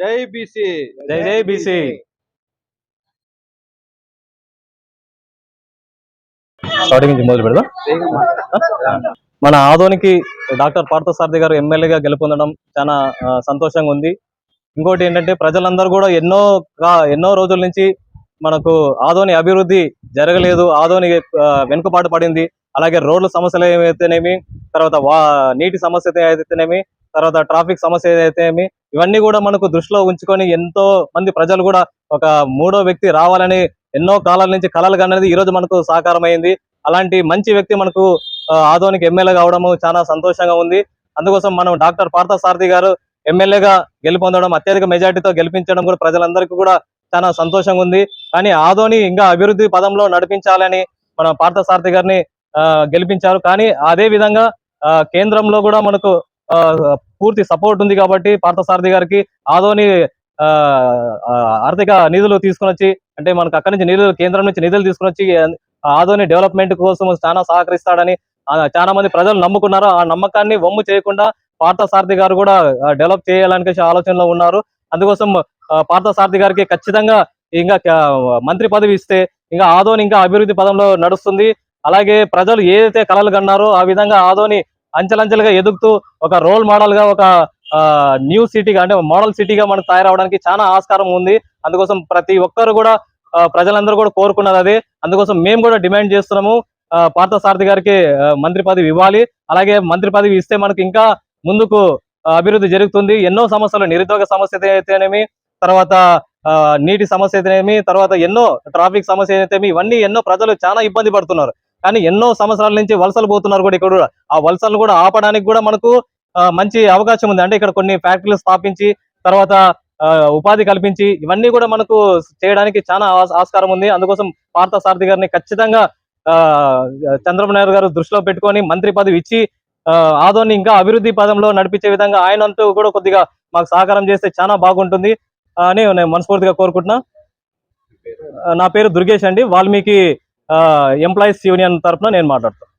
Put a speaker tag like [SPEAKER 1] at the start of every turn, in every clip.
[SPEAKER 1] జై బీసీ.
[SPEAKER 2] జై జై బీసీ. స్టార్టింగ్ నుంచి మొదలు పెడదాం. మన ఆదోనికి డాక్టర్ పార్థసారథి గారు ఎమ్మెల్యేగా గెలుపొందడం చాలా సంతోషంగా ఉంది. ఇంకోటి ఏంటంటే ప్రజలందరూ కూడా ఎన్నో ఎన్నో రోజుల నుంచి మనకు ఆదోని అభివృద్ధి జరగలేదు ఆదోని వెనుకపాటు వెనుకబాటు పడింది. అలాగే రోడ్ల సమస్యలు ఏమైతేనేమి తర్వాత వా నీటి సమస్య అయితేనేమి తర్వాత ట్రాఫిక్ సమస్య ఏదైతేనేమి ఇవన్నీ కూడా మనకు దృష్టిలో ఉంచుకొని ఎంతో మంది ప్రజలు కూడా ఒక మూడో వ్యక్తి రావాలని ఎన్నో కాలాల నుంచి కలలు కన్నది ఈ రోజు మనకు సాకారమైంది. అలాంటి మంచి వ్యక్తి మనకు ఆదోనికి ఎమ్మెల్యే కావడము చాలా సంతోషంగా ఉంది. అందుకోసం మనం డాక్టర్ పార్థసారథి గారు ఎమ్మెల్యేగా గెలుపొందడం అత్యధిక మెజార్టీతో గెలిపించడం కూడా ప్రజలందరికీ కూడా చాలా సంతోషంగా ఉంది. కానీ ఆదోని ఇంకా అభివృద్ధి పదంలో నడిపించాలని మన పార్థసారథి గారిని ఆ, గెలిపించారు. కానీ అదే విధంగా ఆ, కేంద్రంలో కూడా మనకు ఆ, పూర్తి సపోర్ట్ ఉంది కాబట్టి పార్థసారథి గారికి ఆదోని ఆ, ఆర్థిక నిధులు తీసుకుని వచ్చి అంటే మనకు అక్కడి నుంచి నిధులు కేంద్రం నుంచి నిధులు తీసుకుని వచ్చి ఆదోని డెవలప్మెంట్ కోసం చాలా సహకరిస్తాడని చాలా మంది ప్రజలు నమ్ముకున్నారు. ఆ నమ్మకాన్ని వమ్ము చేయకుండా పార్థసారథి గారు కూడా డెవలప్ చేయాలని ఆలోచనలో ఉన్నారు. అందుకోసం పార్థసారథి గారికి ఖచ్చితంగా ఇంకా మంత్రి పదవి ఇస్తే ఇంకా ఆదోని ఇంకా అభివృద్ధి పదంలో నడుస్తుంది. అలాగే ప్రజలు ఏదైతే కలలు కన్నారో ఆ విధంగా ఆదోని అంచెలంచెలుగా ఎదుగుతూ ఒక రోల్ మోడల్గా ఒక న్యూ సిటీగా అంటే మోడల్ సిటీగా మనకు తయారవడానికి చాలా ఆస్కారం ఉంది. అందుకోసం ప్రతి ఒక్కరు కూడా ప్రజలందరూ కూడా కోరుకున్నది అదే. అందుకోసం మేము కూడా డిమాండ్ చేస్తున్నాము. పార్థసారథి గారికి మంత్రి పదవి ఇవ్వాలి. అలాగే మంత్రి పదవి ఇస్తే మనకు ఇంకా ముందుకు అభివృద్ధి జరుగుతుంది. ఎన్నో సమస్యలు నిరుద్యోగ సమస్య అయితేనేమి తర్వాత ఆ, నీటి సమస్య అయితేనేమి తర్వాత ఎన్నో ట్రాఫిక్ సమస్య అయితేమి ఇవన్నీ ఎన్నో ప్రజలు చాలా ఇబ్బంది పడుతున్నారు. కానీ ఎన్నో సంవత్సరాల నుంచి వలసలు పోతున్నారు కూడా ఇక్కడ ఆ వలసలు కూడా ఆపడానికి కూడా మనకు మంచి అవకాశం ఉంది. అంటే ఇక్కడ కొన్ని ఫ్యాక్టరీలు స్థాపించి తర్వాత ఆ, ఉపాధి కల్పించి ఇవన్నీ కూడా మనకు చేయడానికి చాలా ఆస్కారం ఉంది. అందుకోసం పార్థ సారథి గారిని ఖచ్చితంగా ఆ, చంద్రబాబు నాయుడు గారు దృష్టిలో పెట్టుకొని మంత్రి పదవి ఇచ్చి ఆదోని ఇంకా అభివృద్ధి పదంలో నడిపించే విధంగా ఆయన అంటూ కూడా కొద్దిగా మాకు సహకారం చేస్తే చాలా బాగుంటుంది. అని నేను మనస్ఫూర్తిగా కోరుకుంటున్నా. నా పేరు దుర్గేష్ అండి. వాల్మీకి ఎంప్లాయీస్ యూనియన్ తరఫున నేను మాట్లాడుతాను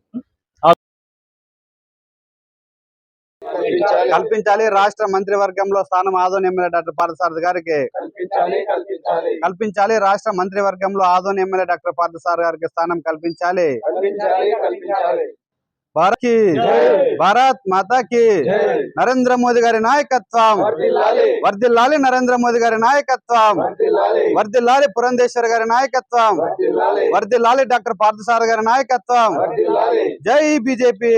[SPEAKER 1] కల్పించాలి రాష్ట్ర మంత్రివర్గంలో స్థానం ఆదోని ఎమ్మెల్యే డాక్టర్ పార్థసారథి గారికి. కల్పించాలి రాష్ట్ర మంత్రివర్గంలో ఆదోని ఎమ్మెల్యే డాక్టర్ పార్థసారథి గారికి స్థానం కల్పించాలి. భారత్కి భారత్ మాతా కి నరేంద్ర మోదీ గారి నాయకత్వం వర్దిల్లాలి నరేంద్ర మోదీ గారి నాయకత్వం వర్దిల్లాలి పురంధేశ్వర్ గారి నాయకత్వం వర్దిల్లాలి డాక్టర్ పార్థసారథి గారి నాయకత్వం జై బీజేపీ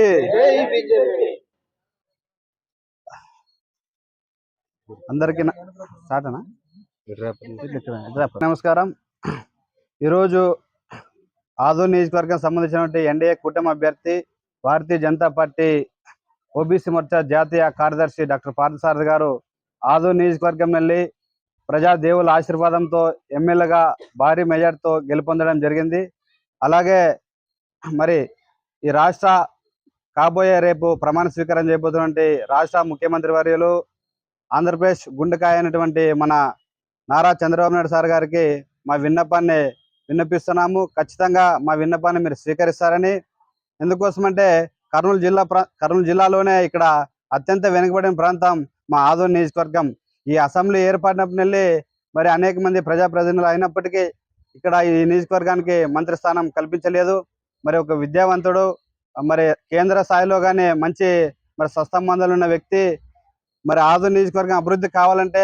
[SPEAKER 1] అందరికి స్టార్టనా నమస్కారం ఈరోజు ఆదూర్ నియోజకవర్గం సంబంధించినటువంటి ఎన్డీఏ కూటమి అభ్యర్థి భారతీయ జనతా పార్టీ ఓబీసీ మోర్చా జాతీయ కార్యదర్శి డాక్టర్ పార్థసారథి గారు ఆదో నియోజకవర్గం వెళ్ళి ప్రజా దేవుల ఆశీర్వాదంతో ఎమ్మెల్యేగా భారీ మెజార్టీతో గెలుపొందడం జరిగింది. అలాగే మరి ఈ రాష్ట్ర కాబోయే రేపు ప్రమాణ స్వీకారం చేయబోతున్నటువంటి రాష్ట్ర ముఖ్యమంత్రి వర్యులు ఆంధ్రప్రదేశ్ గుండెకాయ అయినటువంటి మన నారా చంద్రబాబు నాయుడు సార్ గారికి మా విన్నపాన్ని విన్నపిస్తున్నాము. ఖచ్చితంగా మా విన్నపాన్ని మీరు స్వీకరిస్తారని ఎందుకోసమంటే కర్నూలు జిల్లా ప్రా కర్నూలు జిల్లాలోనే ఇక్కడ అత్యంత వెనుకబడిన ప్రాంతం మా ఆదోని నియోజకవర్గం. ఈ అసెంబ్లీ ఏర్పడినప్పటి నుండి మరి అనేక మంది ప్రజాప్రతినిధులు అయినప్పటికీ ఇక్కడ ఈ నియోజకవర్గానికి మంత్రి స్థానం కల్పించలేదు. మరి ఒక విద్యావంతుడు మరి కేంద్ర స్థాయిలో కానీ మంచి మరి స్వస్థంబంధాలు ఉన్న వ్యక్తి మరి ఆదూర్ నియోజకవర్గం అభివృద్ధి కావాలంటే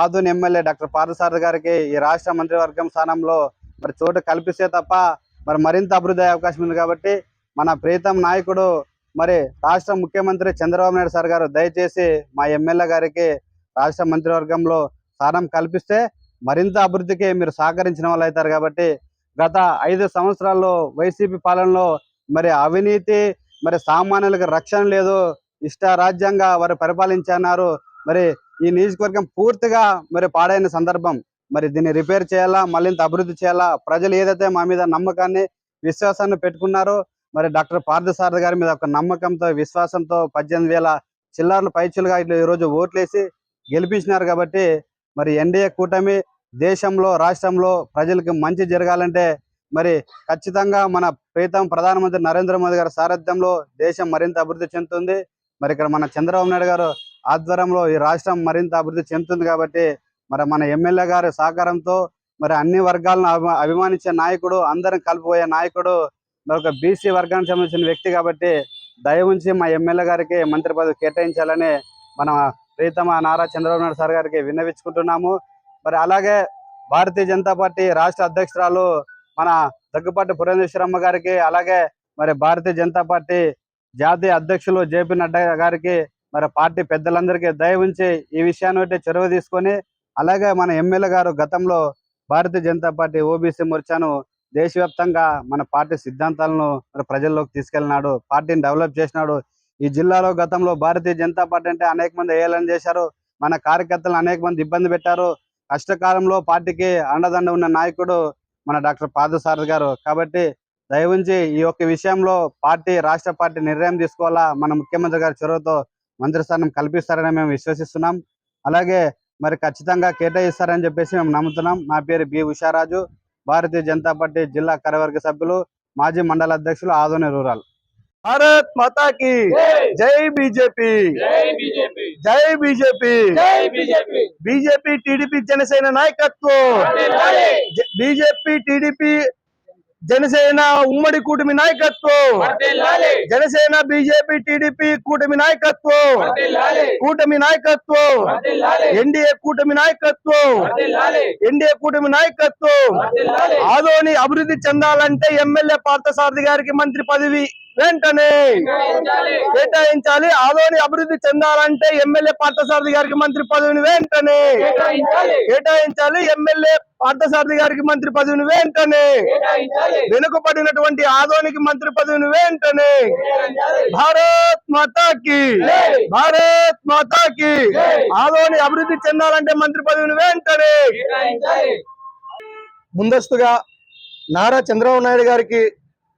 [SPEAKER 1] ఆదూన్ ఎమ్మెల్యే డాక్టర్ పార్థసారథి గారికి ఈ రాష్ట్ర మంత్రివర్గం స్థానంలో మరి చోటు కల్పిస్తే తప్ప మరి మరింత అభివృద్ధి అయ్యే అవకాశం ఉంది కాబట్టి మన ప్రీతం నాయకుడు మరి రాష్ట్ర ముఖ్యమంత్రి చంద్రబాబు నాయుడు సార్ గారు దయచేసి మా ఎమ్మెల్యే గారికి రాష్ట్ర మంత్రివర్గంలో స్థానం కల్పిస్తే మరింత అభివృద్ధికి మీరు సహకరించిన వాళ్ళు అవుతారు కాబట్టి గత ఐదు సంవత్సరాల్లో వైసీపీ పాలనలో మరి అవినీతి మరి సామాన్యులకు రక్షణ లేదు ఇష్ట రాజ్యంగా వారు పరిపాలించన్నారు. మరి ఈ నియోజకవర్గం పూర్తిగా మరి పాడైన సందర్భం. మరి దీన్ని రిపేర్ చేయాలా మరింత అభివృద్ధి చేయాలా? ప్రజలు ఏదైతే మా మీద నమ్మకాన్ని విశ్వాసాన్ని పెట్టుకున్నారో మరి డాక్టర్ పార్థసారథి గారి మీద ఒక నమ్మకంతో విశ్వాసంతో పద్దెనిమిది వేల చిల్లర్లు పైచులుగా ఇట్లా ఈరోజు ఓట్లేసి గెలిపించినారు కాబట్టి మరి ఎన్డీఏ కూటమి దేశంలో రాష్ట్రంలో ప్రజలకు మంచి జరగాలంటే మరి ఖచ్చితంగా మన ప్రీతం ప్రధానమంత్రి నరేంద్ర మోదీ గారి సారథ్యంలో దేశం మరింత అభివృద్ధి చెందుతుంది. మరి ఇక్కడ మన చంద్రబాబు నాయుడు గారు ఆధ్వర్యంలో ఈ రాష్ట్రం మరింత అభివృద్ధి చెందుతుంది కాబట్టి మరి మన ఎమ్మెల్యే గారి సహకారంతో మరి అన్ని వర్గాలను అభిమానించే నాయకుడు అందరం కలిపిపోయే నాయకుడు మరి ఒక బీసీ వర్గానికి సంబంధించిన వ్యక్తి కాబట్టి దయ ఉంచి మా ఎమ్మెల్యే గారికి మంత్రి పదవి కేటాయించాలని మన ప్రీతమ నారా చంద్రబాబు నాయుడు సార్ గారికి విన్నవించుకుంటున్నాము. మరి అలాగే భారతీయ జనతా పార్టీ రాష్ట్ర అధ్యక్షురాలు మన దగ్గుపాటి పురేంద్రశ్వరమ్మ గారికి అలాగే మరి భారతీయ జనతా పార్టీ జాతీయ అధ్యక్షులు జేపీ నడ్డా గారికి మరి పార్టీ పెద్దలందరికీ దయ ఉంచి ఈ విషయాన్ని బట్టి చొరవ తీసుకొని అలాగే మన ఎమ్మెల్యే గారు గతంలో భారతీయ జనతా పార్టీ ఓబీసీ మోర్చాను దేశవ్యాప్తంగా మన పార్టీ సిద్ధాంతాలను మరి ప్రజల్లోకి తీసుకెళ్ళినాడు పార్టీని డెవలప్ చేసినాడు. ఈ జిల్లాలో గతంలో భారతీయ జనతా పార్టీ అంటే అనేక మంది ఏలను చేశారు. మన కార్యకర్తలను అనేక మంది ఇబ్బంది పెట్టారు. కష్టకాలంలో పార్టీకి అండదండ ఉన్న నాయకుడు మన డాక్టర్ పాదసారథి గారు. కాబట్టి దయవుంచి ఈ యొక్క విషయంలో పార్టీ రాష్ట్ర పార్టీ నిర్ణయం తీసుకోవాలా? మన ముఖ్యమంత్రి గారి చొరవతో మంత్రి స్థానం కల్పిస్తారని మేము విశ్వసిస్తున్నాం. అలాగే మరి ఖచ్చితంగా కేటాయిస్తారని చెప్పేసి మేము నమ్ముతున్నాం. నా పేరు బి ఉషారాజు. భారతీయ జనతా పార్టీ జిల్లా కార్యవర్గ సభ్యులు మాజీ మండల అధ్యక్షులు ఆదోని రూరల్.
[SPEAKER 3] భారత్ మాతా కి జై బీజేపీ! జై బీజేపీ! బీజేపీ! టీడీపీ జనసేన నాయకత్వం! బీజేపీ టీడీపీ జనసేన ఉమ్మడి కూటమి నాయకత్వం. జనసేన బీజేపీ టీడీపీ కూటమి నాయకత్వం. కూటమి నాయకత్వం. ఎన్డీఏ కూటమి నాయకత్వం. ఎన్డీఏ కూటమి నాయకత్వం. ఆదోని అభివృద్ధి చెందాలంటే ఎమ్మెల్యే పార్థసారథి గారికి మంత్రి పదవి. వెంటనే కేటాయించాలి. ఆదోని అభివృద్ధి చెందాలంటే ఎమ్మెల్యే పార్థసారథి గారికి మంత్రి పదవిని వెంటనే కేటాయించాలి. ఎమ్మెల్యే పార్థసారథి గారికి మంత్రి పదవిని వెంటనే వెనుకబడినటువంటి ఆదోనికి మంత్రి పదవిని వెంటనే భారత్ మాతాకి భారత్ మాతాకి ఆదోని అభివృద్ధి చెందాలంటే మంత్రి పదవిని వెంటనే ముందస్తుగా నారా చంద్రబాబు నాయుడు గారికి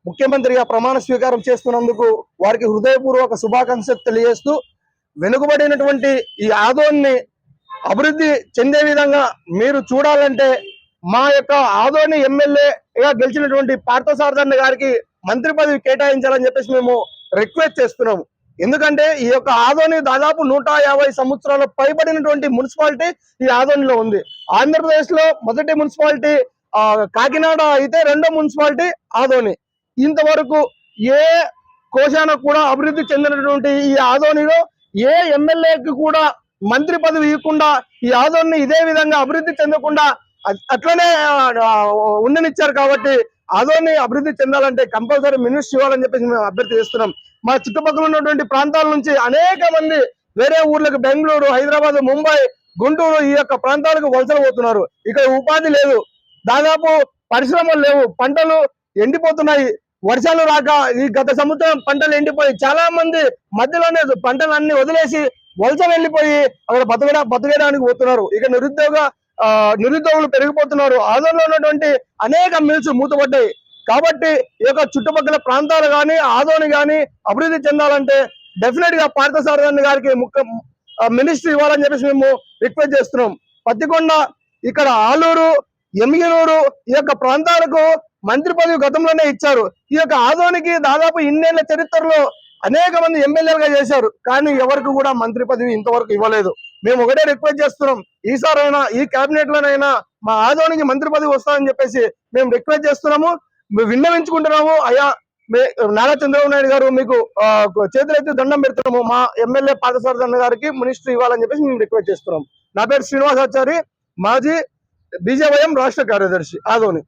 [SPEAKER 3] ముఖ్యమంత్రిగా ప్రమాణ స్వీకారం చేస్తున్నందుకు వారికి హృదయపూర్వక శుభాకాంక్షలు తెలియజేస్తూ వెనుకబడినటువంటి ఈ ఆదోన్ని అభివృద్ధి చెందే విధంగా మీరు చూడాలంటే మా యొక్క ఆదోని ఎమ్మెల్యేగా గెలిచినటువంటి పార్థసారథన్న గారికి మంత్రి పదవి కేటాయించాలని చెప్పేసి మేము రిక్వెస్ట్ చేస్తున్నాము. ఎందుకంటే ఈ యొక్క ఆదోని దాదాపు నూట యాభై సంవత్సరాల పైబడినటువంటి మున్సిపాలిటీ ఈ ఆదోనిలో ఉంది. ఆంధ్రప్రదేశ్లో మొదటి మున్సిపాలిటీ ఆ, కాకినాడ అయితే రెండో మున్సిపాలిటీ ఆదోని. ఇంతవరకు ఏ కోశాన కూడా అభివృద్ధి చెందినటువంటి ఈ ఆదోనిలో ఏ ఎమ్మెల్యేకి కూడా మంత్రి పదవి ఇవ్వకుండా ఈ ఆదోని ఇదే విధంగా అభివృద్ధి చెందకుండా అట్లనే ఉండనిచ్చారు కాబట్టి ఆదోని అభివృద్ధి చెందాలంటే కంపల్సరీ మినిస్ట్ ఇవ్వాలని చెప్పేసి మేము అభ్యర్థి చేస్తున్నాం. మా చుట్టుపక్కల ఉన్నటువంటి ప్రాంతాల నుంచి అనేక మంది వేరే ఊర్లకు బెంగళూరు హైదరాబాద్ ముంబై గుంటూరు ఈ యొక్క ప్రాంతాలకు వలసలు పోతున్నారు. ఇక్కడ ఉపాధి లేదు. దాదాపు పరిశ్రమలు లేవు. పంటలు ఎండిపోతున్నాయి. వర్షాలు రాక ఈ గత సంవత్సరం పంటలు ఎండిపోయి చాలా మంది మధ్యలోనే పంటలు అన్ని వదిలేసి వలస వెళ్ళిపోయి అక్కడ బతకడా బతకడానికి పోతున్నారు. ఇక నిరుద్యోగ నిరుద్యోగులు పెరిగిపోతున్నారు. ఆదరణలో ఉన్నటువంటి అనేక మిల్స్ మూతపడ్డాయి. కాబట్టి ఈ యొక్క చుట్టుపక్కల ప్రాంతాలు కానీ ఆదోని కానీ అభివృద్ధి చెందాలంటే డెఫినెట్గా పార్థసారథి గారికి ముఖ్య మినిస్ట్రీ ఇవ్వాలని చెప్పేసి మేము రిక్వెస్ట్ చేస్తున్నాం. పత్తికొండ ఇక్కడ ఆలూరు ఎమ్మిగనూరు ఈ యొక్క ప్రాంతాలకు మంత్రి పదవి గతంలోనే ఇచ్చారు. ఈ యొక్క ఆదోనికి దాదాపు ఇన్నేళ్ళ చరిత్రలో అనేక మంది ఎమ్మెల్యేలుగా చేశారు. కానీ ఎవరికి కూడా మంత్రి పదవి ఇంతవరకు ఇవ్వలేదు. మేము ఒకటే రిక్వెస్ట్ చేస్తున్నాం. ఈసారైనా ఈ కేబినెట్ లోనైనా మా ఆదోనికి మంత్రి పదవి వస్తామని చెప్పేసి మేము రిక్వెస్ట్ చేస్తున్నాము. విన్నవించుకుంటున్నాము. అయ్యా మే- నారా చంద్రబాబు నాయుడు గారు మీకు చేతులైతే దండం పెడుతున్నాము. మా ఎమ్మెల్యే పాదసారథి గారికి మినిస్టర్ ఇవ్వాలని చెప్పేసి మేము రిక్వెస్ట్ చేస్తున్నాం. నా పేరు శ్రీనివాసాచారి. మాజీ బీజేవైఎం రాష్ట్ర కార్యదర్శి ఆదోని.